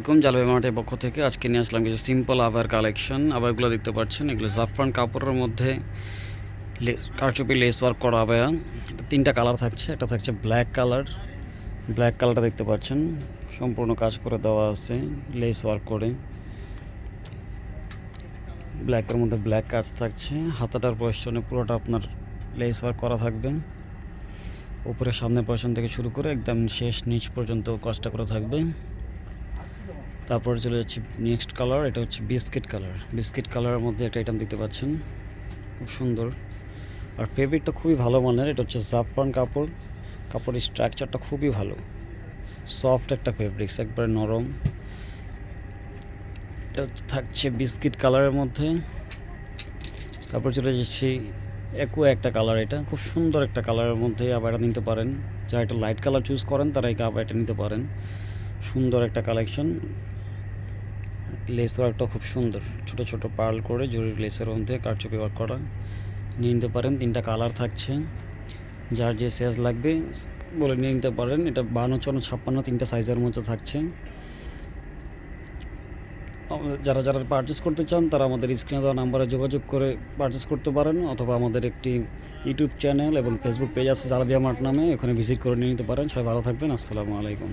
এরকম জালবে মাঠের পক্ষ থেকে আজকে নিয়ে আসলাম কিছু সিম্পল আবার কালেকশন আবারগুলো দেখতে পাচ্ছেন, এগুলো জাফরান কাপড়ের মধ্যে কারচুপি লেস ওয়ার্ক করা আবায়া তিনটা কালার থাকছে, একটা থাকছে ব্ল্যাক কালার ব্ল্যাক কালারটা দেখতে পাচ্ছেন, সম্পূর্ণ কাজ করে দেওয়া আছে লেস ওয়ার্ক করে। ব্ল্যাকের মধ্যে ব্ল্যাক কাজ থাকছে, হাতাটার পজিশনে পুরোটা আপনার লেস ওয়ার্ক করা থাকবে। উপরে সামনের পজিশন থেকে শুরু করে একদম শেষ নিচ পর্যন্ত কাজটা করা থাকবে। তারপরে চলে যাচ্ছে নেক্সট কালার এটা হচ্ছে বিস্কিট কালার বিস্কিট কালারের মধ্যে একটা আইটেম দেখতে পাচ্ছেন। খুব সুন্দর। আর ফেব্রিকটা খুবই ভালো মানের, এটা হচ্ছে জাফরান কাপড়। কাপড়ের স্ট্রাকচারটা খুবই ভালো। সফট একটা ফেব্রিক্স একবারে নরম। এটা থাকছে বিস্কিট কালারের মধ্যে। তারপর চলে যাচ্ছি একু একটা কালার এটা। খুব সুন্দর একটা কালারের মধ্যে আবার এটা নিতে পারেন। যারা একটা লাইট কালার চুজ করেন, তারা এই আবার এটা নিতে পারেন। সুন্দর একটা কালেকশন লেস ওয়ার্কটা খুব সুন্দর। ছোট ছোট পার্ল করে জরির লেসের মধ্যে কারচুপি ওয়ার্ক করা। নিয়ে নিতে পারেন, তিনটা কালার থাকছে। যার যে সাইজ লাগবে, বলে নিয়ে নিতে পারেন। এটা বান্ন চন্ন ছাপ্পান্ন, তিনটা সাইজের মধ্যে থাকছে। যারা যারা পারচেস করতে চান, তারা আমাদের স্ক্রিনে দেওয়া নাম্বারে যোগাযোগ করে পারচেস করতে পারেন। অথবা আমাদের একটি ইউটিউব চ্যানেল এবং ফেসবুক পেজ আছে, জালাবিয়া মার্ট নামে। ওখানে ভিজিট করে নিয়ে নিতে পারেন। সবাই ভালো থাকবেন। আসসালামু আলাইকুম।